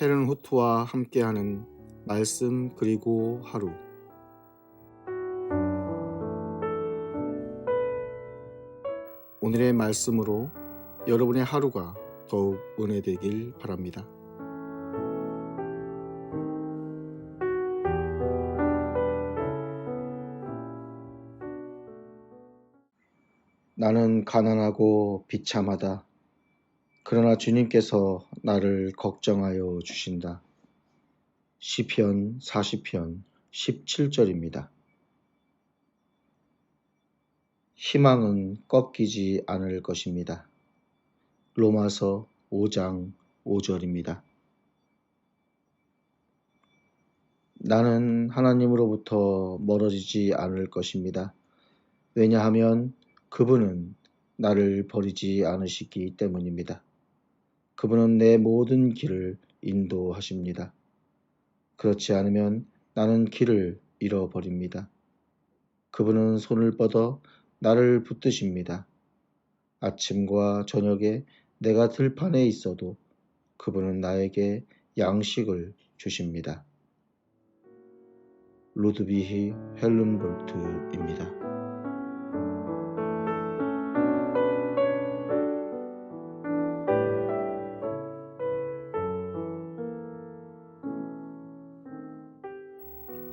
헤른 후트와 함께하는 말씀 그리고 하루 오늘의 말씀으로 여러분의 하루가 더욱 은혜되길 바랍니다. 나는 가난하고 비참하다. 그러나 주님께서 나를 걱정하여 주신다. 시편 40편 17절입니다. 희망은 꺾이지 않을 것입니다. 로마서 5장 5절입니다. 나는 하나님으로부터 멀어지지 않을 것입니다. 왜냐하면 그분은 나를 버리지 않으시기 때문입니다. 그분은 내 모든 길을 인도하십니다. 그렇지 않으면 나는 길을 잃어버립니다. 그분은 손을 뻗어 나를 붙드십니다. 아침과 저녁에 내가 들판에 있어도 그분은 나에게 양식을 주십니다. 루드비히 헬른볼트입니다.